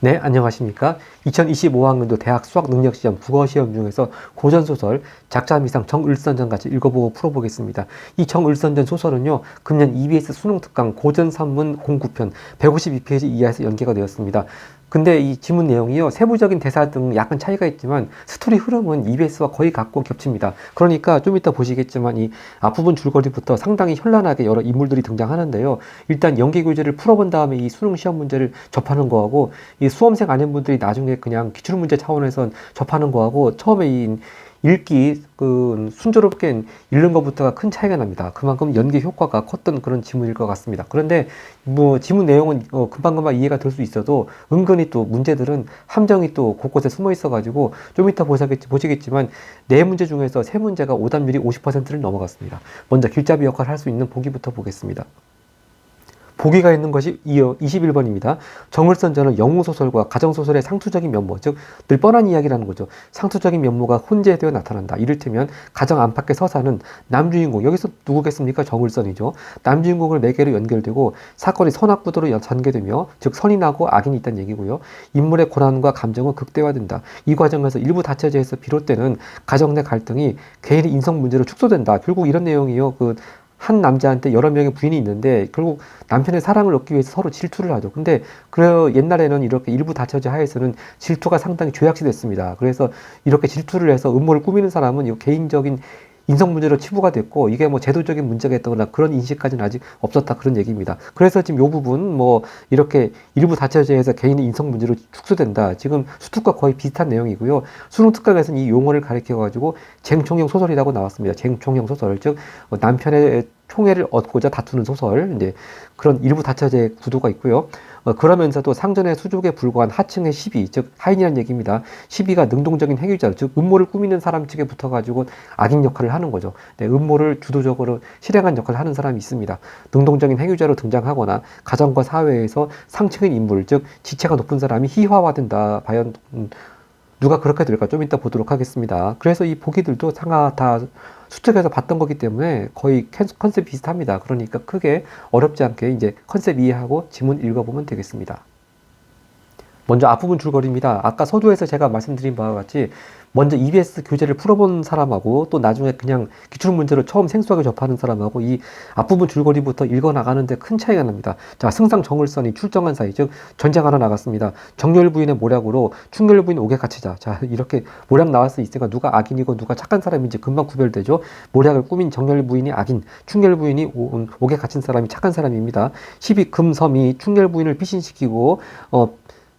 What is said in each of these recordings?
네, 안녕하십니까. 2025학년도 대학 수학능력시험 국어시험 중에서 고전소설 작자미상 정을선전 같이 읽어보고 풀어보겠습니다. 이 정을선전 소설은요, 금년 EBS 수능특강 고전산문 공구편 152페이지 이하에서 연계가 되었습니다. 근데 이 지문 내용이요, 세부적인 대사 등 약간 차이가 있지만 스토리 흐름은 EBS와 거의 같고 겹칩니다. 그러니까 좀 이따 보시겠지만 이 앞부분 줄거리부터 상당히 현란하게 여러 인물들이 등장하는데요. 일단 연계 교재를 풀어본 다음에 이 수능 시험 문제를 접하는 거하고 이 수험생 아닌 분들이 나중에 그냥 기출 문제 차원에서 접하는 거하고 처음에 이 읽기 그 순조롭게 읽는 것부터가 큰 차이가 납니다. 그만큼 연계 효과가 컸던 그런 지문일 것 같습니다. 그런데 뭐 지문 내용은 어, 금방금방 이해가 될 수 있어도 은근히 또 문제들은 함정이 또 곳곳에 숨어 있어가지고 좀 이따 보시겠, 보시겠지만 네 문제 중에서 세 문제가 오답률이 50%를 넘어갔습니다. 먼저 길잡이 역할을 할 수 있는 보기부터 보겠습니다. 보기가 있는 것이 이어 21번입니다. 정을선전은 영웅소설과 가정소설의 상투적인 면모, 즉, 늘 뻔한 이야기라는 거죠. 상투적인 면모가 혼재되어 나타난다. 이를테면, 가정 안팎의 서사는 남주인공, 여기서 누구겠습니까? 정을선이죠. 남주인공을 매개로 연결되고, 사건이 선악구도로 전개되며, 즉, 선이 나고 악인이 있다는 얘기고요. 인물의 고난과 감정은 극대화된다. 이 과정에서 일부 다처제에서 비롯되는 가정 내 갈등이 개인의 인성 문제로 축소된다. 결국 이런 내용이요. 그, 한 남자한테 여러 명의 부인이 있는데 결국 남편의 사랑을 얻기 위해서 서로 질투를 하죠. 근데 그 옛날에는 이렇게 일부 다처제 하에서는 질투가 상당히 죄악시 됐습니다. 그래서 이렇게 질투를 해서 음모를 꾸미는 사람은 이 개인적인 인성 문제로 치부가 됐고 이게 뭐 제도적인 문제가 있다거나 그런 인식까지는 아직 없었다 그런 얘기입니다. 그래서 지금 요 부분 뭐 이렇게 일부 다처제에서 개인의 인성 문제로 축소된다. 지금 수특과 거의 비슷한 내용이고요. 수능 특강에서는 이 용어를 가리켜 가지고 쟁총형 소설이라고 나왔습니다. 쟁총형 소설 즉 남편의 총애를 얻고자 다투는 소설 이제 그런 일부 다처제 구도가 있고요. 어, 그러면서도 상전의 수족에 불과한 하층의 시비, 즉 하인이라는 얘기입니다. 시비가 능동적인 행위자, 즉 음모를 꾸미는 사람 측에 붙어가지고 악인 역할을 하는 거죠. 네, 음모를 주도적으로 실행한 역할을 하는 사람이 있습니다. 능동적인 행위자로 등장하거나 가정과 사회에서 상층인 인물, 즉 지체가 높은 사람이 희화화된다. 과연 음, 누가 그렇게 될까 좀 이따 보도록 하겠습니다. 그래서 이 보기들도 상하 다 수특에서 봤던 거기 때문에 거의 컨셉 비슷합니다. 그러니까 크게 어렵지 않게 이제 컨셉 이해하고 지문 읽어보면 되겠습니다. 먼저 앞부분 줄거리입니다. 아까 서두에서 제가 말씀드린 바와 같이 먼저 EBS 교재를 풀어본 사람하고 또 나중에 그냥 기출 문제를 처음 생소하게 접하는 사람하고 이 앞부분 줄거리부터 읽어 나가는데 큰 차이가 납니다. 자, 승상 정을선이 출정한 사이, 즉 전쟁하러 나갔습니다. 정렬 부인의 모략으로 충렬 부인 옥에 갇히자. 자, 이렇게 모략 나왔을 있으니까 누가 악인이고 누가 착한 사람인지 금방 구별되죠. 모략을 꾸민 정렬 부인이 악인, 충렬 부인이 옥에 갇힌 사람이 착한 사람입니다. 12 금섬이 충렬 부인을 피신시키고 어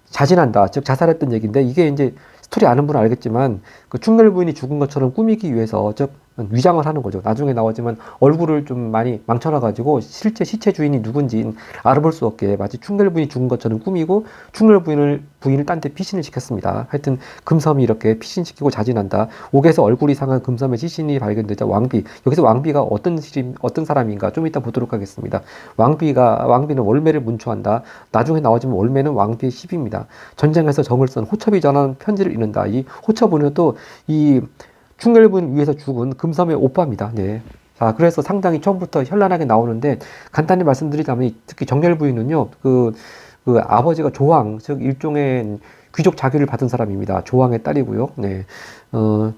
자진한다. 즉 자살했던 얘기인데 이게 이제 스토리 아는 분은 알겠지만 그 충렬 부인이 죽은 것처럼 꾸미기 위해서 즉 위장을 하는 거죠. 나중에 나오지만 얼굴을 좀 많이 망쳐놔가지고 실제 시체 주인이 누군지 알아볼 수 없게 마치 충렬 부인이 죽은 것처럼 꾸미고 충렬 부인을 부인을 딴 데 피신을 시켰습니다. 하여튼 금섬이 이렇게 피신시키고 자진한다. 옥에서 얼굴이 상한 금섬의 시신이 발견되자 왕비 여기서 왕비가 어떤 시림, 어떤 사람인가 좀 이따 보도록 하겠습니다. 왕비가 왕비는 월매를 문초한다. 나중에 나오지만 월매는 왕비의 시비입니다. 전쟁에서 정을 쓴 호첩이 전한 편지를 읽는다. 이 호첩은 또이 충렬분 위에서 죽은 금섬의 오빠입니다. 네. 자, 그래서 상당히 처음부터 현란하게 나오는데 간단히 말씀드리자면 특히 정렬 부인은요, 그, 그 아버지가 조왕, 즉 일종의 귀족 자기를 받은 사람입니다. 조왕의 딸이고요. 네. 어,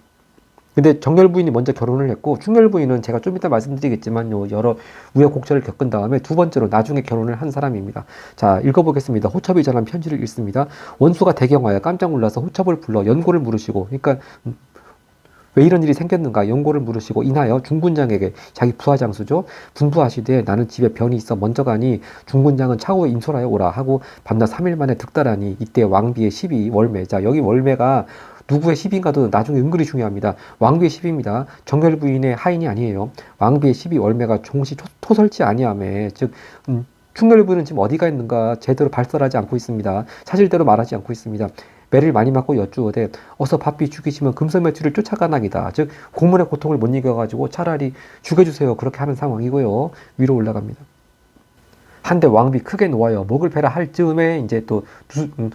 근데 정렬 부인이 먼저 결혼을 했고 충렬 부인은 제가 좀 이따 말씀드리겠지만요 여러 우여곡절을 겪은 다음에 두 번째로 나중에 결혼을 한 사람입니다. 자 읽어보겠습니다. 호첩이 전한 편지를 읽습니다. 원수가 대경하여 깜짝 놀라서 호첩을 불러 연고를 물으시고 그러니까 왜 이런 일이 생겼는가 연고를 물으시고 인하여 중군장에게 자기 부하장수죠 분부하시되 나는 집에 변이 있어 먼저 가니 중군장은 차후에 인솔하여 오라 하고 밤낮 3일 만에 득달하니 이때 왕비의 12 월매 자 여기 월매가 누구의 10인가도 나중에 은근히 중요합니다. 왕비의 10입니다. 정결 부인의 하인이 아니에요. 왕비의 12 월매가 종시 토 설치 아니함에 즉 음, 충렬 부인은 지금 어디가 있는가 제대로 발설하지 않고 있습니다. 사실대로 말하지 않고 있습니다. 매를 많이 맞고 여쭈어대 어서 바삐 죽이시면 금성매출을 쫓아가나기다. 즉 공문의 고통을 못 이겨가지고 차라리 죽여주세요. 그렇게 하는 상황이고요. 위로 올라갑니다. 한데 왕비 크게 놓아요. 목을 베라 할 즈음에 이제 또 두, 음,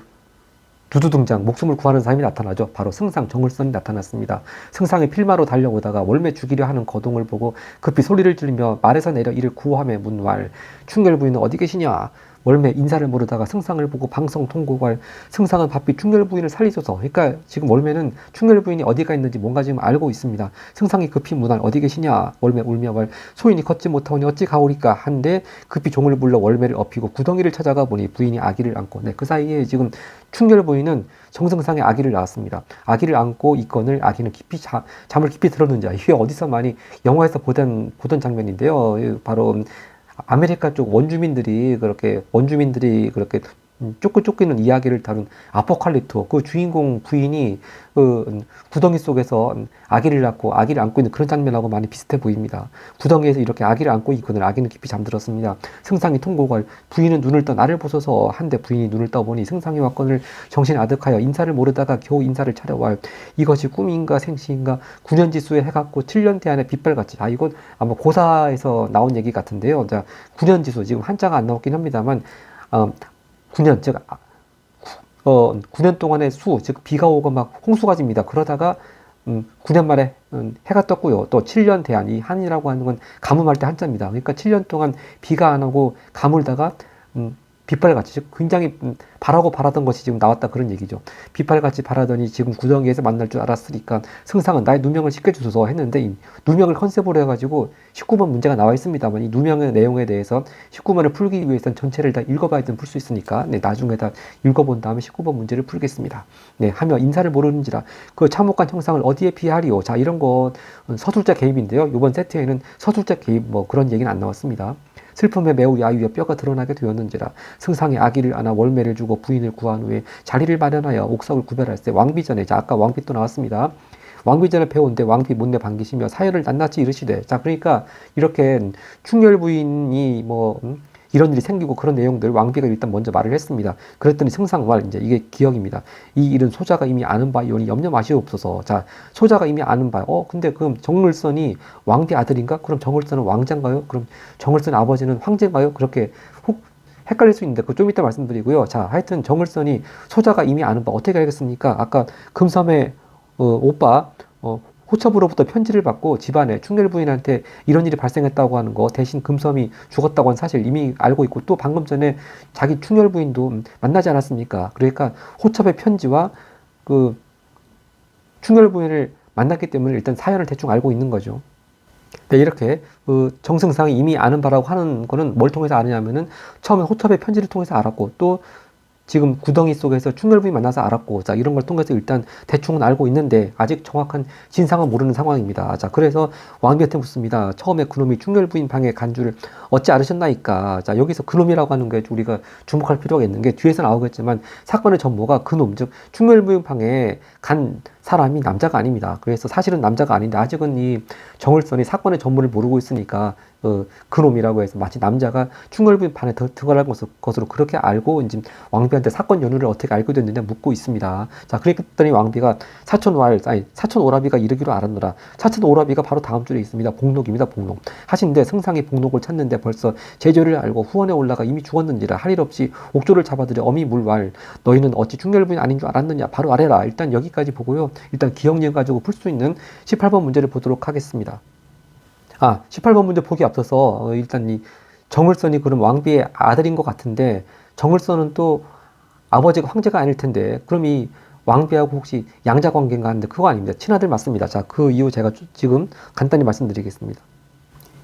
두두 등장 목숨을 구하는 사람이 나타나죠. 바로 승상 정을선이 나타났습니다. 승상이 필마로 달려오다가 월매 죽이려 하는 거동을 보고 급히 소리를 지르며 말에서 내려 이를 구호하며 문왈 충결 부인은 어디 계시냐 월매 인사를 모르다가 승상을 보고 방성 통고갈 승상은 바삐 충렬 부인을 살리소서. 그러니까 지금 월매는 충렬 부인이 어디가 있는지 뭔가 지금 알고 있습니다. 승상이 급히 문안 어디 계시냐? 월매 울며 말 소인이 걷지 못하오니 어찌 가오리까 한데 급히 종을 불러 월매를 업히고 구덩이를 찾아가 보니 부인이 아기를 안고 네, 그 사이에 지금 충렬 부인은 정승상의 아기를 낳았습니다. 아기를 안고 있건을 아기는 깊이 자, 잠을 깊이 들었는지 이게 어디서 많이 영화에서 보던 보던 장면인데요. 이 바로 아메리카 쪽 원주민들이 그렇게 원주민들이 그렇게 음, 쫓고 쫓기는 이야기를 다룬 아포칼립토 그 주인공 부인이 그 음, 구덩이 속에서 음, 아기를 낳고 아기를 안고 있는 그런 장면하고 많이 비슷해 보입니다. 구덩이에서 이렇게 아기를 안고 있거늘 아기는 깊이 잠들었습니다. 승상이 통곡할 부인은 눈을 떠 나를 보소서 한데 부인이 눈을 떠보니 승상이 왔건을 정신 아득하여 인사를 모르다가 겨우 인사를 차려와 이것이 꿈인가 생시인가 9년지수에 해갖고 7년대 안에 빛발같이 아 이건 아마 고사에서 나온 얘기 같은데요. 자 9년지수 지금 한자가 안 나왔긴 합니다만 어, 9년 즉 아, 어, 9년 동안의 수, 즉 비가 오고 막 홍수가 집니다. 그러다가 음, 9년 만에 음, 해가 떴고요. 또 7년 대한 이 한이라고 하는 건 가뭄할 때 한자입니다. 그러니까 7년 동안 비가 안 오고 가물다가 음, 즉 굉장히 음, 바라고 바라던 것이 지금 나왔다 그런 얘기죠. 빗발같이 바라더니 지금 구덩이에서 만날 줄 알았으니까 승상은 나의 누명을 시켜주소서 했는데 이 누명을 컨셉으로 해가지고 19번 문제가 나와 있습니다만 이 누명의 내용에 대해서 19번을 풀기 위해서는 전체를 다 읽어봐야든 풀 수 있으니까 네, 나중에 다 읽어본 다음에 19번 문제를 풀겠습니다. 네, 하며 인사를 모르는지라 그 참혹한 형상을 어디에 비하리오. 자 이런 건 서술자 개입인데요. 이번 세트에는 서술자 개입 뭐 그런 얘기는 안 나왔습니다. 슬픔에 매우 야유여 뼈가 드러나게 되었는지라 승상이 아기를 안아 월매를 주고 부인을 구한 후에 자리를 마련하여 옥석을 구별할 때 왕비전에 자 아까 왕비 또 나왔습니다. 왕비전을 배운데 왕비 못내 반기시며 사연을 낱낱이 이르시되 자 그러니까 이렇게 충렬 부인이 뭐 음? 이런 일이 생기고 그런 내용들 왕비가 일단 먼저 말을 했습니다. 그랬더니 승상말 이제 이게 기억입니다. 이 일은 소자가 이미 아는 바 이오니 염려 마시옵소서. 자 소자가 이미 아는 바. 어 근데 그럼 정물선이 왕비 아들인가? 그럼 정물선은 왕자인가요? 그럼 정물선 아버지는 황제인가요? 그렇게 혹 헷갈릴 수 있는데 그 좀 이따 말씀드리고요. 자 하여튼 정물선이 소자가 이미 아는 바 어떻게 알겠습니까? 아까 금섬의 어, 오빠 어, 호첩으로부터 편지를 받고 집안에 충렬 부인한테 이런 일이 발생했다고 하는 거 대신 금섬이 죽었다고 하는 사실 이미 알고 있고 또 방금 전에 자기 충렬 부인도 만나지 않았습니까? 그러니까 호첩의 편지와 그 충렬 부인을 만났기 때문에 일단 사연을 대충 알고 있는 거죠. 네, 이렇게 그 정승상이 이미 아는 바라고 하는 거는 뭘 통해서 아느냐면은 처음에 호첩의 편지를 통해서 알았고 또 지금 구덩이 속에서 충혈부인 만나서 알았고 자 이런 걸 통해서 일단 대충은 알고 있는데 아직 정확한 진상은 모르는 상황입니다. 자 그래서 왕비한테 묻습니다. 처음에 그놈이 충혈부인 방에 간 줄을 어찌 알으셨나이까? 자 여기서 그놈이라고 하는 게 우리가 주목할 필요가 있는 게 뒤에서 나오겠지만 사건의 전모가 그놈 즉 충혈부인 방에 간 사람이 남자가 아닙니다. 그래서 사실은 남자가 아닌데 아직은 이 정을선이 사건의 전모를 모르고 있으니까 어, 그놈이라고 해서 마치 남자가 충혈부인 판에 들어갈 것으로 그렇게 알고 이제 왕비한테 사건 연유를 어떻게 알게 됐느냐 묻고 있습니다. 자, 그랬더니 왕비가 사촌 왈, 아니 사촌 오라비가 이르기로 알았노라. 사촌 오라비가 바로 다음 줄에 있습니다. 복록입니다. 복록. 하신데 승상이 복록을 찾는데 벌써 제조를 알고 후원에 올라가 이미 죽었는지라 할 일 없이 옥조를 잡아들여 어미 물왈 너희는 어찌 충혈부인 아닌 줄 알았느냐 바로 아래라. 일단 여기까지 보고요. 일단 기억력 가지고 풀 수 있는 18번 문제를 보도록 하겠습니다. 아, 18번 문제 보기 앞서서 어, 일단 이 정을선이 그럼 왕비의 아들인 것 같은데 정을선은 또 아버지가 황제가 아닐 텐데 그럼 이 왕비하고 혹시 양자 관계인가 하는데 그거 아닙니다. 친아들 맞습니다. 자, 그 이유 제가 지금 간단히 말씀드리겠습니다.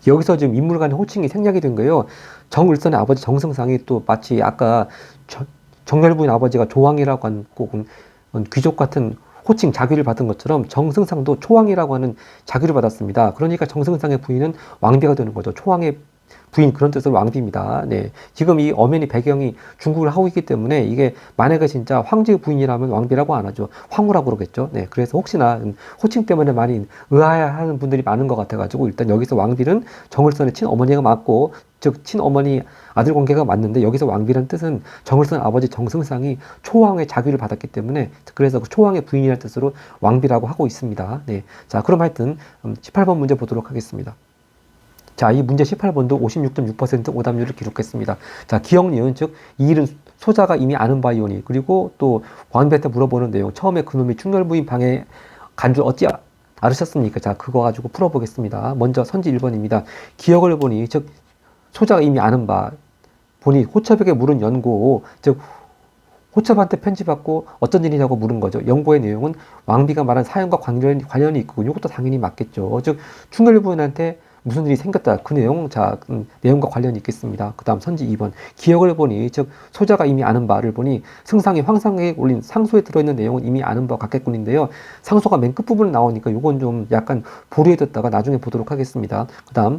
여기서 지금 인물 간의 호칭이 생략이 된 거예요. 정을선의 아버지 정승상이 또 마치 아까 정열부인 아버지가 조왕이라고 하는 꼭 귀족 같은 호칭 자귀를 받은 것처럼 정승상도 초왕이라고 하는 자귀를 받았습니다. 그러니까 정승상의 부인은 왕비가 되는 거죠. 초왕의 부인 그런 뜻으로 왕비입니다. 네. 지금 이 엄연히 배경이 중국을 하고 있기 때문에 이게 만약에 진짜 황제 부인이라면 왕비라고 안 하죠. 황후라고 그러겠죠. 네. 그래서 혹시나 호칭 때문에 많이 의아해하는 분들이 많은 것 같아가지고 일단 여기서 왕비는 정을선의 친어머니가 맞고 즉 친어머니 아들 관계가 맞는데 여기서 왕비란 뜻은 정을선 아버지 정승상이 초왕의 자귀를 받았기 때문에 그래서 그 초왕의 부인이라는 뜻으로 왕비라고 하고 있습니다. 네. 자, 그럼 하여튼 18번 음, 문제 보도록 하겠습니다. 자, 이 문제 18번도 56.6% 오답률을 기록했습니다. 자, 기억 니은 즉, 이 일은 소자가 이미 아는 바이 오니, 그리고 또 왕비한테 물어보는 내용, 처음에 그놈이 충렬부인 방에 간 줄 어찌 알으셨습니까? 자, 그거 가지고 풀어보겠습니다. 먼저 선지 1번입니다. 기억을 보니, 즉, 소자가 이미 아는 바, 보니 호첩에게 물은 연고 즉 호첩한테 편지받고 어떤 일이냐고 물은 거죠. 연고의 내용은 왕비가 말한 사연과 관련이, 관련이 있고 이것도 당연히 맞겠죠. 즉 충렬부인한테 무슨 일이 생겼다. 그 내용, 자, 음, 내용과 관련이 있겠습니다. 그 다음 선지 2번. 기억을 보니, 즉, 소자가 이미 아는 바를 보니, 승상이 황상에 올린 상소에 들어있는 내용은 이미 아는 바와 같겠군인데요. 상소가 맨 끝부분에 나오니까 요건 좀 약간 보류해뒀다가 나중에 보도록 하겠습니다. 그 다음,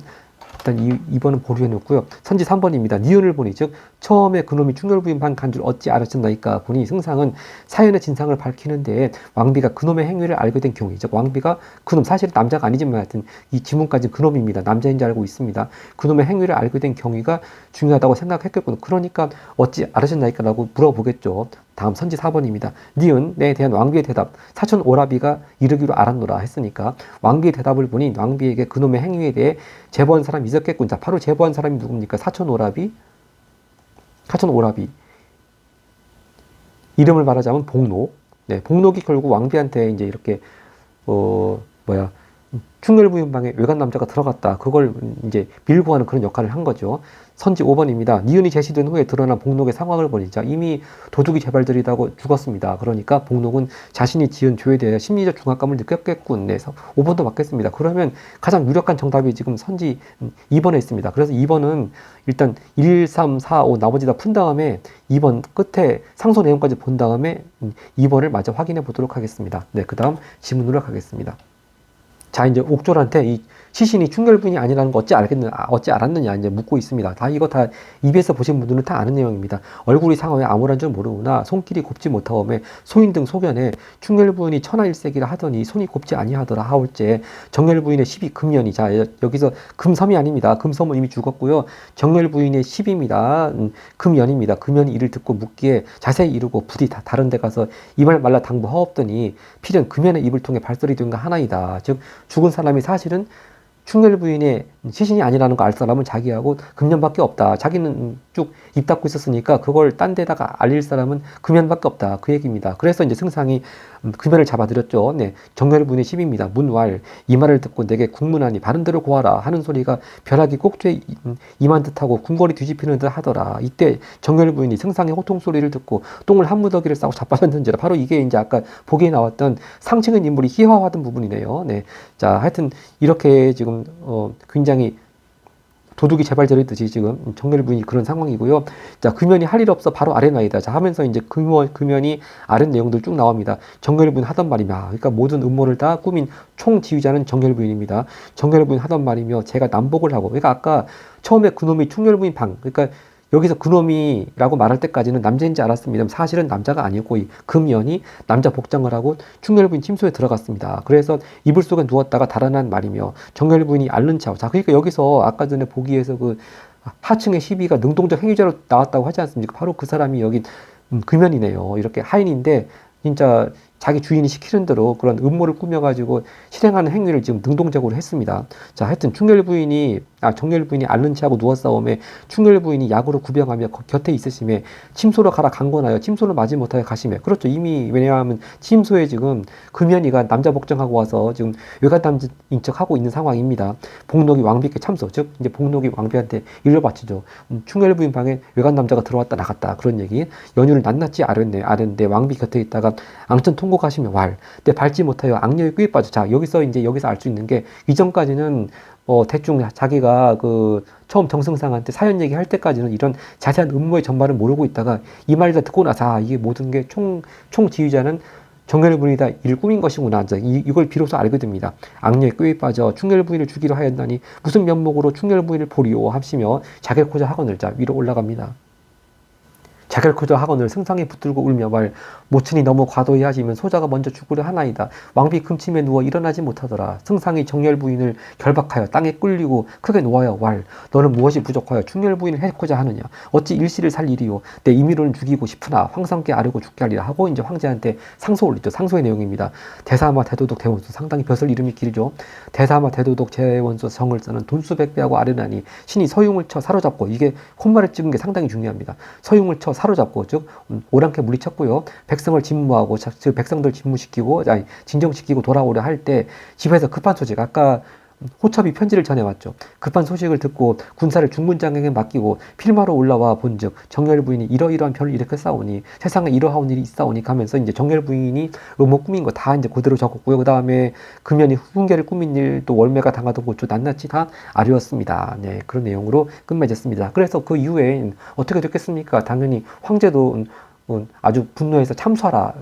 일단 이, 2번은 보류해 놓고요. 선지 3번입니다. 니은을 보니 즉 처음에 그놈이 충혈부인반 간줄 어찌 알았었나이까 보니 승상은 사연의 진상을 밝히는데 왕비가 그놈의 행위를 알게 된 경우 즉 왕비가 그놈 사실 남자가 아니지만 하여튼 이 지문까지 그놈입니다. 남자인지 알고 있습니다. 그놈의 행위를 알게 된 경위가 중요하다고 생각했겠군요. 그러니까 어찌 알으셨나이까라고 물어보겠죠. 다음 선지 4번입니다. 니은에 대한 왕비의 대답. 사촌 오라비가 이르기로 알았노라 했으니까 왕비의 대답을 보니 왕비에게 그놈의 행위에 대해 제보한 사람이 있었겠군. 자, 바로 제보한 사람이 누굽니까? 사촌 오라비. 사촌 오라비. 이름을 말하자면 복록. 네, 복록이 결국 왕비한테 이제 이렇게 어 뭐야 충렬부인방에 외간 남자가 들어갔다. 그걸 이제 밀고 하는 그런 역할을 한 거죠. 선지 5번입니다. 니은이 제시된 후에 드러난 복록의 상황을 보니까 이미 도둑이 재발들이다고 죽었습니다. 그러니까 복록은 자신이 지은 죄에 대해 심리적 중압감을 느꼈겠군. 네, 5번도 맞겠습니다. 그러면 가장 유력한 정답이 지금 선지 2번에 있습니다. 그래서 2번은 일단 1, 3, 4, 5 나머지 다 푼 다음에 2번 끝에 상소 내용까지 본 다음에 2번을 마저 확인해 보도록 하겠습니다. 네, 그 다음 지문으로 가겠습니다. 자, 이제 옥졸한테 이 시신이 충혈부인이 아니라는 거 어찌 알겠느, 아, 어찌 알았느냐 이제 묻고 있습니다. 다 이거 다 입에서 보신 분들은 다 아는 내용입니다. 얼굴이 상하에 아무런 줄 모르구나. 손길이 곱지 못하오매 소인 등 소견에 충혈부인이 천하일색이라 하더니 손이 곱지 아니하더라 하올째 정렬부인의 12 금년이 자 여기서 금섬이 아닙니다. 금섬은 이미 죽었고요. 정렬부인의 10입니다. 음, 금연입니다. 금연이 이를 듣고 묻기에 자세히 이르고 부디 다 다른 데 가서 이말 말라 당부 하옵더니 필연 금연의 입을 통해 발설이 된 거 하나이다. 즉 죽은 사람이 사실은 충렬 부인의 시신이 아니라는 거 알 사람은 자기하고 금년밖에 없다. 자기는 쭉 입 닫고 있었으니까 그걸 딴 데다가 알릴 사람은 금연밖에 없다. 그 얘기입니다. 그래서 이제 승상이 음, 금연을 잡아들였죠. 네. 부인의 10입니다. 문왈. 이 말을 듣고 내게 국문하니 바른 대로 고하라 하는 소리가 벼락이 꼭지에 임한 듯하고 궁궐이 뒤집히는 듯 하더라. 이때 정렬 부인이 승상의 호통 소리를 듣고 똥을 한 무더기를 싸고 자빠졌는지라 바로 이게 이제 아까 보기에 나왔던 상층의 인물이 희화화된 부분이네요. 네. 자, 하여튼 이렇게 지금 어 굉장히 도둑이 제발 저랬듯이 지금 정렬 부인이 그런 상황이고요. 자, 금연이 할 일 없어 바로 아래나이다. 자, 하면서 이제 금연, 금연이 아랫 내용들 쭉 나옵니다. 정렬 부인 하던 말이며, 그러니까 모든 음모를 다 꾸민 총 지휘자는 정렬 부인입니다. 정렬 부인 하던 말이며, 제가 남복을 하고, 그러니까 아까 처음에 그놈이 충렬 부인 방, 그러니까 여기서 그놈이라고 말할 때까지는 남자인지 알았습니다. 사실은 남자가 아니고 이 금연이 남자 복장을 하고 충렬부인 침소에 들어갔습니다. 그래서 이불 속에 누웠다가 달아난 말이며 정렬부인이 앓는 차. 자, 그러니까 여기서 아까 전에 보기에서 그 하층의 시비가 능동적 행위자로 나왔다고 하지 않습니까? 바로 그 사람이 여기 음, 금연이네요. 이렇게 하인인데 진짜 자기 주인이 시키는 대로 그런 음모를 꾸며가지고 실행하는 행위를 지금 능동적으로 했습니다. 자, 하여튼 충렬 부인이 아, 정렬 부인이 앓는 체하고 누워싸움에 충렬 부인이 약으로 구병하며 곁에 있으심에 침소로 가라 강권하여 침소를 맞지 못하여 가심에 그렇죠. 이미 왜냐하면 침소에 지금 금연이가 남자 복장하고 와서 지금 외간남인 척하고 있는 상황입니다. 복록이 왕비께 참소 즉 이제 복록이 왕비한테 일러 바치죠. 음, 충렬 부인 방에 외간 남자가 들어왔다 나갔다 그런 얘기 연유를 낱낱이 아랬네 아랬는데 왕비 곁에 있다가 앙천 통곡 하시며 왈. 때 밟지 못하여 악녀의 꾀에 빠져. 자 여기서 이제 여기서 알 수 있는 게 이전까지는 어, 대충 자기가 그 처음 정승상한테 사연 얘기할 때까지는 이런 자세한 음모의 전말을 모르고 있다가 이 말을 다 듣고 나서 아, 이게 모든 게 총, 총 지휘자는 정렬부인이 다 이를 꾸민 것이구나. 이, 이걸 비로소 알게 됩니다. 악녀의 꾀에 빠져 충렬부인을 죽이려 하였나니 무슨 면목으로 충렬부인을 보리오 합시며 자객고자 학원을 자 위로 올라갑니다. 자결코저 학원을 승상에 붙들고 울며 말 모친이 너무 과도히 하시면 소자가 먼저 죽으려 하나이다. 왕비 금침에 누워 일어나지 못하더라. 승상이 정열 부인을 결박하여 땅에 꿀리고 크게 놓아여 왈 너는 무엇이 부족하여 충렬 부인을 해코자 하느냐 어찌 일시를 살 일이요 내 임의로는 죽이고 싶으나 황상께 아르고 죽게 하리라 하고 이제 황제한테 상소 올리죠. 상소의 내용입니다. 대사마 대도독 대원수 상당히 벼슬 이름이 길죠. 대사마 대도독 제원수 성을 쓰는 돈수백 배하고 아르나니 신이 서용을 쳐 사로잡고 이게 콧말을 찍은 게 상당히 중요합니다. 서용을 쳐 사로잡고 즉 음, 오랑캐 물리쳤고요. 백성을 진무하고 즉 백성들 진무시키고 아니 진정시키고 돌아오려 할 때 집에서 급한 소식 아까 호첩이 편지를 전해왔죠. 급한 소식을 듣고 군사를 중군장에게 맡기고 필마로 올라와 본즉 정열 부인이 이러이러한 별을 이렇게 싸우니 세상에 이러하온 일이 있사오니 하면서 이제 정열 부인이 음모 꾸민 거 다 이제 그대로 적었고요. 그 다음에 금연이 훈계를 꾸민 일 또 월매가 당하던 고초 낱낱이 다 아뢰었습니다. 네 그런 내용으로 끝맺었습니다. 그래서 그 이후에 어떻게 됐겠습니까? 당연히 황제도 아주 분노해서 참수하라.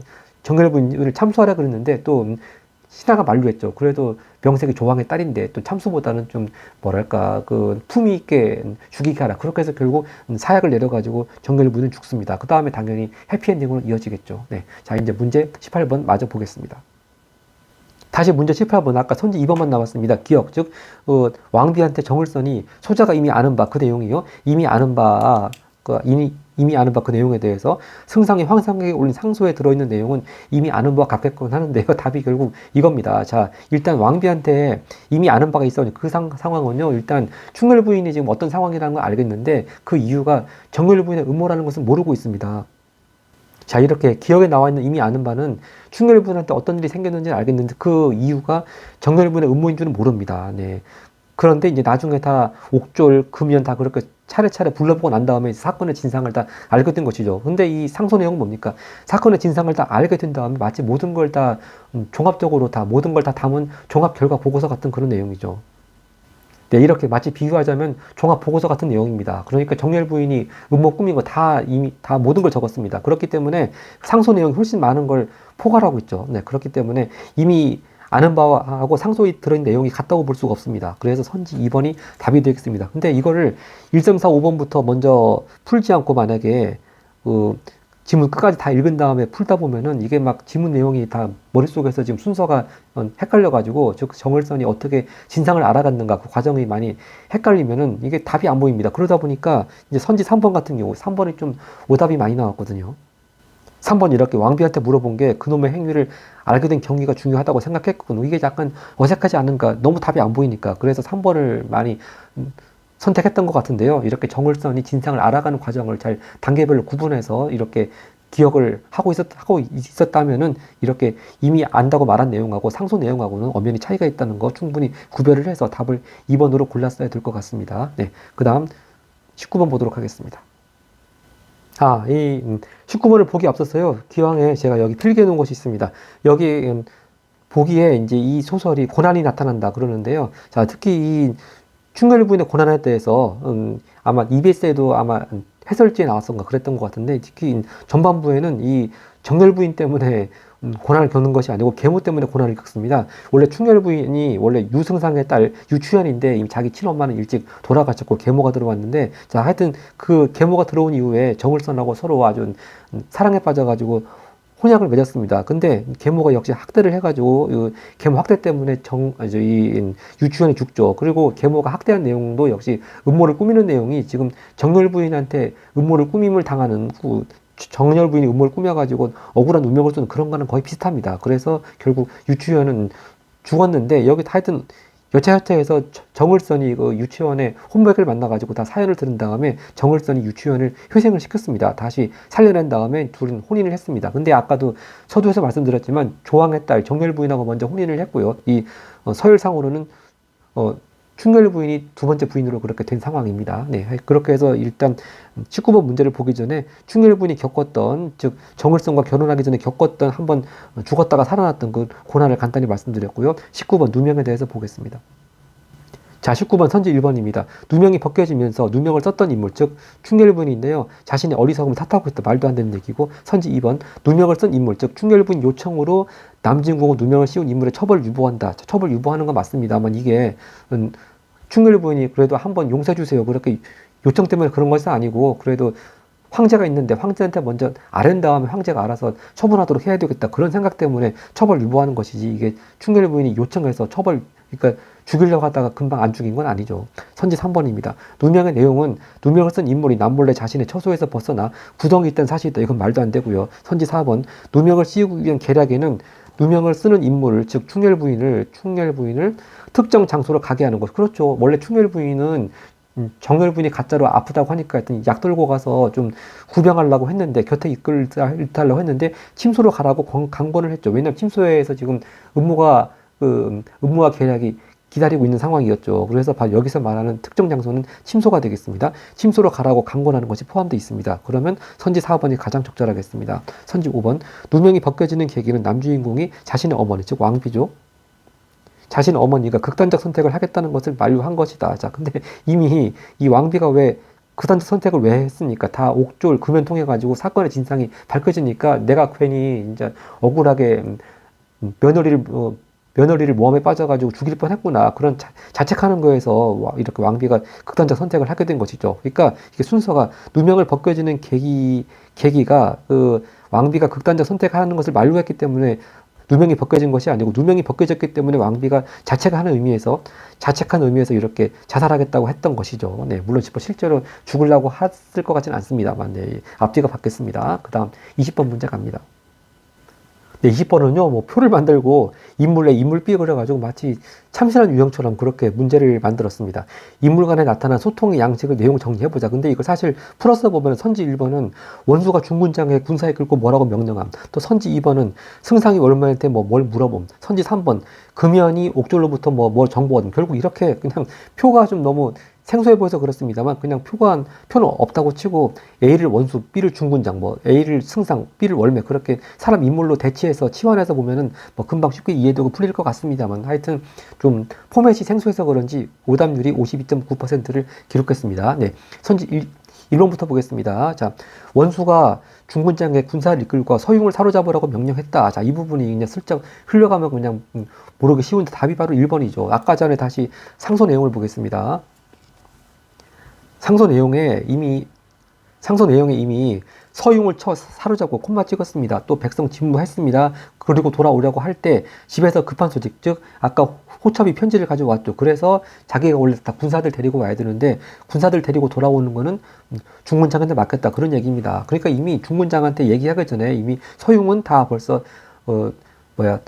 정열 부인을 참수하라 그랬는데 또 음, 신하가 만류했죠. 그래도 명색이 조왕의 딸인데 또 참수보다는 좀 뭐랄까 그 품위 있게 죽이게 하라. 그렇게 해서 결국 사약을 내려가지고 정결부는 죽습니다. 그 다음에 당연히 해피엔딩으로 이어지겠죠. 네. 자 이제 문제 18번 마저 보겠습니다. 다시 문제 18번 아까 선지 2번만 나왔습니다. 기억 즉 어, 왕비한테 정을선이 소자가 이미 아는 바 그 내용이요. 이미 아는 바 그, 이미 이미 아는 바 그 내용에 대해서 승상이 황상에게 올린 상소에 들어있는 내용은 이미 아는 바와 같겠건 하는데요. 답이 결국 이겁니다. 자, 일단 왕비한테 이미 아는 바가 있어. 그 상, 상황은요. 일단 충렬 부인이 지금 어떤 상황이라는 걸 알겠는데 그 이유가 정렬 부인의 음모라는 것은 모르고 있습니다. 자, 이렇게 기억에 나와 있는 이미 아는 바는 충렬 부인한테 어떤 일이 생겼는지는 알겠는데 그 이유가 정렬 부인의 음모인 줄은 모릅니다. 네. 그런데 이제 나중에 다 옥졸, 금연 다 그렇게 차례차례 불러보고 난 다음에 사건의 진상을 다 알게 된 것이죠. 근데 이 상소 내용은 뭡니까? 사건의 진상을 다 알게 된 다음에 마치 모든 걸다 음, 종합적으로 다 모든 걸 다 담은 종합 결과 보고서 같은 그런 내용이죠. 네, 이렇게 마치 비유하자면 종합 보고서 같은 내용입니다. 그러니까 정렬 부인이 음모 꾸민 거 다 이미 다 모든 걸 적었습니다. 그렇기 때문에 상소 내용이 훨씬 많은 걸 포괄하고 있죠. 네, 그렇기 때문에 이미 아는 바하고 상소에 들어있는 내용이 같다고 볼 수가 없습니다. 그래서 선지 2번이 답이 되겠습니다. 근데 이거를 1.45번부터 먼저 풀지 않고 만약에 그 지문 끝까지 다 읽은 다음에 풀다 보면은 이게 막 지문 내용이 다 머릿속에서 지금 순서가 헷갈려가지고 즉 정을선이 어떻게 진상을 알아갔는가 그 과정이 많이 헷갈리면은 이게 답이 안 보입니다. 그러다 보니까 이제 선지 3번 같은 경우 3번이 좀 오답이 많이 나왔거든요. 3번 이렇게 왕비한테 물어본 게 그놈의 행위를 알게 된 경위가 중요하다고 생각했거든요. 이게 약간 어색하지 않은가 너무 답이 안 보이니까 그래서 3번을 많이 음, 선택했던 것 같은데요. 이렇게 정을선이 진상을 알아가는 과정을 잘 단계별로 구분해서 이렇게 기억을 하고 있었, 하고 있었다면은 이렇게 이미 안다고 말한 내용하고 상소 내용하고는 엄연히 차이가 있다는 거 충분히 구별을 해서 답을 2번으로 골랐어야 될 것 같습니다. 네. 그 다음 19번 보도록 하겠습니다. 아, 이 19번을 음, 보기 앞서서요. 기왕에 제가 여기 필기해 놓은 것이 있습니다. 여기 음, 보기에 이제 이 소설이 고난이 나타난다 그러는데요. 자, 특히 이 충혈부인의 고난에 대해서 음, 아마 EBS에도 아마 해설지에 나왔던가 그랬던 것 같은데 특히 전반부에는 이 정렬 부인 때문에 음, 고난을 겪는 것이 아니고 계모 때문에 고난을 겪습니다. 원래 충혈 부인이 원래 유승상의 딸 유추연인데 이미 자기 친엄마는 일찍 돌아가셨고 계모가 들어왔는데 자 하여튼 그 계모가 들어온 이후에 정을선하고 서로 아주 사랑에 빠져가지고 혼약을 맺었습니다. 근데 계모가 역시 학대를 해가지고 그 계모 학대 때문에 정, 아, 이 유치원이 죽죠. 그리고 계모가 학대한 내용도 역시 음모를 꾸미는 내용이 지금 정렬 부인한테 음모를 꾸밈을 당하는 그 정렬 부인이 음모를 꾸며가지고 억울한 운명을 쓰는 그런 거는 거의 비슷합니다. 그래서 결국 유치원은 죽었는데 여기 하여튼 여차여차해서 정을선이 그 유치원에 혼백을 만나가지고 다 사연을 들은 다음에 정을선이 유치원을 휴생을 시켰습니다. 다시 살려낸 다음에 둘은 혼인을 했습니다. 근데 아까도 서두에서 말씀드렸지만 조왕의 딸 정열 부인하고 먼저 혼인을 했고요. 이 어, 서열상으로는 어, 충렬 부인이 두 번째 부인으로 그렇게 된 상황입니다. 네, 그렇게 해서 일단 19번 문제를 보기 전에 충렬 부인이 겪었던 즉 정을성과 결혼하기 전에 겪었던 한번 죽었다가 살아났던 그 고난을 간단히 말씀드렸고요. 19번 누명에 대해서 보겠습니다. 자, 19번 선지 1번입니다. 누명이 벗겨지면서 누명을 썼던 인물, 즉, 충렬부인인데요. 자신의 어리석음을 탓하고 있다. 말도 안 되는 얘기고. 선지 2번, 누명을 쓴 인물, 즉, 충렬부인 요청으로 남진국은 누명을 씌운 인물의 처벌을 유보한다. 처벌 유보하는 건 맞습니다만 이게, 음, 충렬 부인이 그래도 한번 용서해 주세요. 그렇게 요청 때문에 그런 것은 아니고 그래도 황제가 있는데 황제한테 먼저 아랜 다음에 황제가 알아서 처분하도록 해야 되겠다 그런 생각 때문에 처벌 유보하는 것이지 이게 충렬 부인이 요청해서 처벌 그러니까 죽이려고 하다가 금방 안 죽인 건 아니죠. 선지 3번입니다. 누명의 내용은 누명을 쓴 인물이 남몰래 자신의 처소에서 벗어나 구덩이 있던 사실이 있다. 이건 말도 안 되고요. 선지 4번 누명을 씌우기 위한 계략에는 누명을 쓰는 인물, 즉 충렬 부인을 충렬 부인을 특정 장소로 가게 하는 것. 그렇죠. 원래 충혈 부인은 음, 정렬 부인이 가짜로 아프다고 하니까 하여튼 약 들고 가서 좀 구병하려고 했는데 곁에 이끌달라고 했는데 침소로 가라고 강권을 했죠. 왜냐하면 침소에서 지금 음모가 그 음모와 계략이 기다리고 있는 상황이었죠. 그래서 바로 여기서 말하는 특정 장소는 침소가 되겠습니다. 침소로 가라고 강권하는 것이 포함되어 있습니다. 그러면 선지 4번이 가장 적절하겠습니다. 선지 5번 누명이 벗겨지는 계기는 남주인공이 자신의 어머니 즉 왕비죠. 자신 어머니가 극단적 선택을 하겠다는 것을 만류한 것이다. 자, 근데 이미 이 왕비가 왜 극단적 선택을 왜 했습니까? 다 옥졸 금연 통해 가지고 사건의 진상이 밝혀지니까 내가 괜히 이제 억울하게 음, 며느리를 어, 며느리를 모험에 빠져가지고 죽일 뻔했구나 그런 자, 자책하는 거에서 와- 이렇게 왕비가 극단적 선택을 하게 된 것이죠. 그러니까 이게 순서가 누명을 벗겨지는 계기 계기가 그 왕비가 극단적 선택하는 것을 만류했기 때문에 누명이 벗겨진 것이 아니고 누명이 벗겨졌기 때문에 왕비가 자책하는 의미에서 자책한 의미에서 이렇게 자살하겠다고 했던 것이죠. 네, 물론 실제로 죽으려고 했을 것 같지는 않습니다만 네, 앞뒤가 바뀌었습니다. 그다음 20번 문제 갑니다. 네, 20번은요, 뭐, 표를 만들고, 인물에 인물 삐 그려가지고 마치 참신한 유형처럼 그렇게 문제를 만들었습니다. 인물 간에 나타난 소통의 양식을 내용 정리해보자. 근데 이걸 사실 풀어서 보면 선지 1번은 원수가 중군장에 군사에 끌고 뭐라고 명령함. 또 선지 2번은 승상이 얼마한테 뭐 뭘 물어봄. 선지 3번, 금연이 옥졸로부터 뭐 뭘 정보 얻음. 결국 이렇게 그냥 표가 좀 너무 생소해 보여서 그렇습니다만 그냥 표가 한- 표는 없다고 치고 A를 원수, B를 중군장, 뭐 A를 승상, B를 월매 그렇게 사람 인물로 대치해서 치환해서 보면은 뭐 금방 쉽게 이해되고 풀릴 것 같습니다만 하여튼 좀 포맷이 생소해서 그런지 오답률이 52.9%를 기록했습니다. 네, 선지 1, 1번부터 보겠습니다. 자, 원수가 중군장의 군사를 이끌고 서용을 사로잡으라고 명령했다. 자, 이 부분이 그냥 슬쩍 흘러가면 그냥 음, 모르기 쉬운데 답이 바로 1번이죠. 아까 전에 다시 상소 내용을 보겠습니다. 상소 내용에 이미 상소 내용에 이미 서용을 쳐 사로잡고 콤마 찍었습니다. 또 백성 진무했습니다. 그리고 돌아오려고 할 때 집에서 급한 소식, 즉 아까 호첩이 편지를 가지고 왔죠. 그래서 자기가 원래 다 군사들 데리고 와야 되는데 군사들 데리고 돌아오는 거는 중군장한테 맡겼다 그런 얘기입니다. 그러니까 이미 중군장한테 얘기하기 전에 이미 서용은 다 벌써 어 뭐야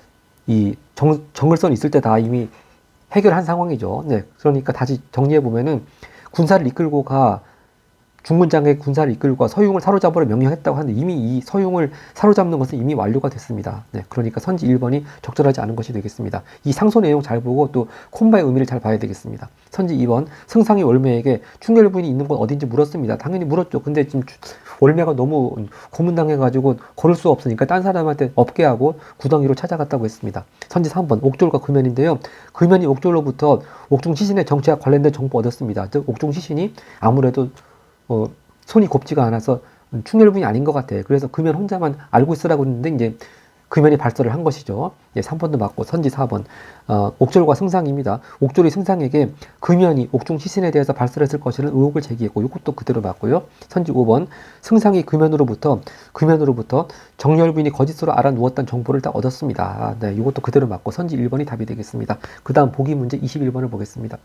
이 정, 정글선 있을 때 다 이미 해결한 상황이죠. 네, 그러니까 다시 정리해 보면은 군사를 이끌고 가 중군장의 군사를 이끌고 가 서용을 사로잡으려 명령했다고 하는데 이미 이 서용을 사로잡는 것은 이미 완료가 됐습니다. 네, 그러니까 선지 1번이 적절하지 않은 것이 되겠습니다. 이 상소 내용 잘 보고 또 콤바의 의미를 잘 봐야 되겠습니다. 선지 2번 승상이 월매에게 충렬 부인이 있는 곳 어딘지 물었습니다. 당연히 물었죠. 근데 지금 주- 월매가 너무 고문당해가지고 고를 수 없으니까 딴 사람한테 업게 하고 구덩이로 찾아갔다고 했습니다. 선지 3번 옥졸과 금연인데요. 금연이 옥졸로부터 옥중 시신의 정체와 관련된 정보 얻었습니다. 즉 옥중 시신이 아무래도 어, 손이 곱지가 않아서 충혈분이 아닌 것 같아. 그래서 금연 혼자만 알고 있으라고 했는데 이제 금연이 발설을 한 것이죠. 예, 3번도 맞고 선지 4번 어, 옥졸과 승상입니다. 옥졸이 승상에게 금연이 옥중 시신에 대해서 발설했을 것이라는 의혹을 제기했고 이것도 그대로 맞고요. 선지 5번 승상이 금연으로부터 금연으로부터 정열부인이 거짓으로 알아 누웠다는 정보를 다 얻었습니다. 아, 네, 이것도 그대로 맞고 선지 1번이 답이 되겠습니다. 그 다음 보기 문제 21번을 보겠습니다.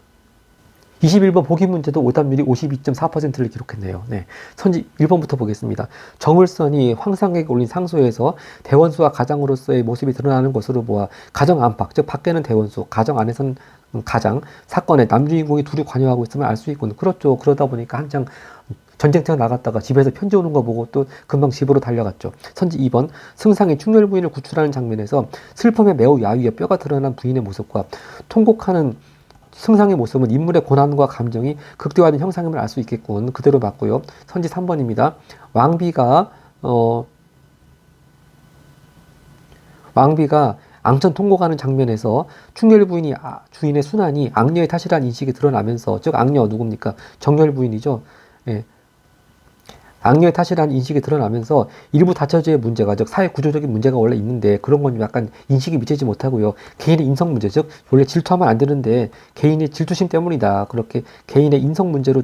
21번 보기 문제도 오답률이 52.4%를 기록했네요. 네. 선지 1번부터 보겠습니다. 정을선이 황상에게 올린 상소에서 대원수와 가장으로서의 모습이 드러나는 것으로 보아 가정 안팎, 즉 밖에는 대원수, 가정 안에서는 가장 사건에 남주인공이 둘이 관여하고 있으면 알수 있군. 그렇죠. 그러다 보니까 한창 전쟁터에 나갔다가 집에서 편지 오는 거 보고 또 금방 집으로 달려갔죠. 선지 2번 승상이 충렬 부인을 구출하는 장면에서 슬픔에 매우 야위에 뼈가 드러난 부인의 모습과 통곡하는 승상의 모습은 인물의 고난과 감정이 극대화된 형상임을 알 수 있겠군. 그대로 맞고요. 선지 3번입니다. 왕비가 어 왕비가 앙천 통곡하는 장면에서 충렬 부인이 아- 주인의 순환이 악녀의 탓이라는 인식이 드러나면서 즉 악녀 누굽니까? 정렬 부인이죠. 예. 악녀의 탓이라는 인식이 드러나면서 일부 다처제의 문제가 즉 사회 구조적인 문제가 원래 있는데 그런 건 약간 인식이 미치지 못하고요. 개인의 인성 문제 즉 원래 질투하면 안 되는데 개인의 질투심 때문이다. 그렇게 개인의 인성 문제로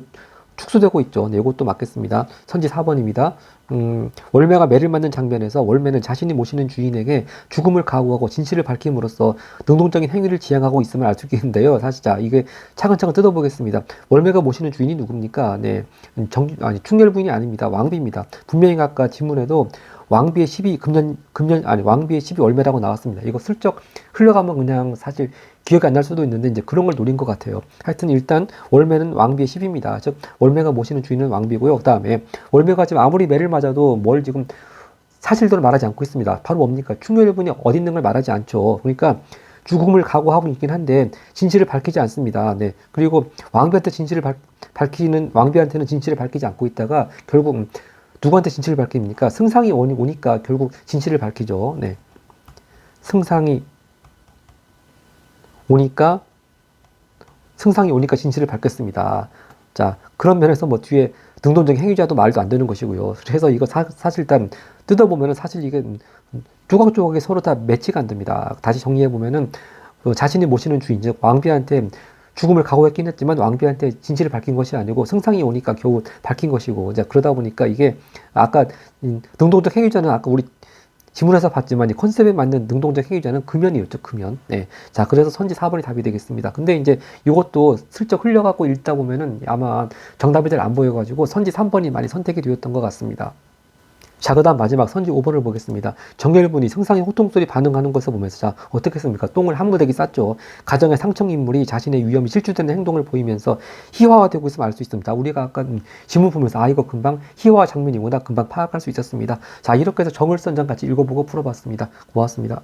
축소되고 있죠. 네, 이것도 맞겠습니다. 선지 4번입니다 음, 월매가 매를 맞는 장면에서 월매는 자신이 모시는 주인에게 죽음을 각오하고 진실을 밝힘으로써 능동적인 행위를 지향하고 있음을 알 수 있겠는데요. 사실 자 이게 차근차근 뜯어보겠습니다. 월매가 모시는 주인이 누굽니까? 네, 정 아니 충렬 부인이 아닙니다. 왕비입니다. 분명히 아까 지문에도 왕비의 12 금년 금년 아니 왕비의 12 월매라고 나왔습니다. 이거 슬쩍 흘러가면 그냥 사실 기억이 안 날 수도 있는데 이제 그런 걸 노린 것 같아요. 하여튼 일단 월매는 왕비의 10입니다. 즉 월매가 모시는 주인은 왕비고요. 그다음에 월매가 지금 아무리 매를 맞아도 뭘 지금 사실대로 말하지 않고 있습니다. 바로 뭡니까? 충혈분이 어디 있는 걸 말하지 않죠. 그러니까 죽음을 각오하고 있긴 한데 진실을 밝히지 않습니다. 네. 그리고 왕비한테 진실을 밝, 밝히는 왕비한테는 진실을 밝히지 않고 있다가 결국 누구한테 진실을 밝힙니까? 승상이 오니, 오니까 결국 진실을 밝히죠. 네. 승상이 오니까 승상이 오니까 진실을 밝혔습니다. 자 그런 면에서 뭐 뒤에 능동적 행위자도 말도 안 되는 것이고요. 그래서 이거 사, 사실 일단 뜯어보면은 사실 이게 조각조각이 서로 다 매치가 안 됩니다. 다시 정리해 보면은 그 자신이 모시는 주인 즉 왕비한테 죽음을 각오했긴 했지만 왕비한테 진실을 밝힌 것이 아니고 승상이 오니까 겨우 밝힌 것이고 이제 그러다 보니까 이게 아까 음, 능동적 행위자는 아까 우리 지문에서 봤지만 이 컨셉에 맞는 능동적 행위자는 금연이었죠 금연. 네. 자 그래서 선지 4번이 답이 되겠습니다. 근데 이제 이것도 슬쩍 흘려갖고 읽다 보면은 아마 정답이 잘 안 보여가지고 선지 3번이 많이 선택이 되었던 것 같습니다. 자, 그 다음 마지막 선지 5번을 보겠습니다. 정열분이 승상의 호통소리 반응하는 것을 보면서 자, 어떻게 했습니까? 똥을 한 무대기 쌌죠. 가정의 상청 인물이 자신의 위험이 실추되는 행동을 보이면서 희화화되고 있음을 알 수 있습니다. 우리가 아까 음, 지문 보면서 아, 이거 금방 희화화 장면이 워낙 금방 파악할 수 있었습니다. 자, 이렇게 해서 정을선장 같이 읽어보고 풀어봤습니다. 고맙습니다.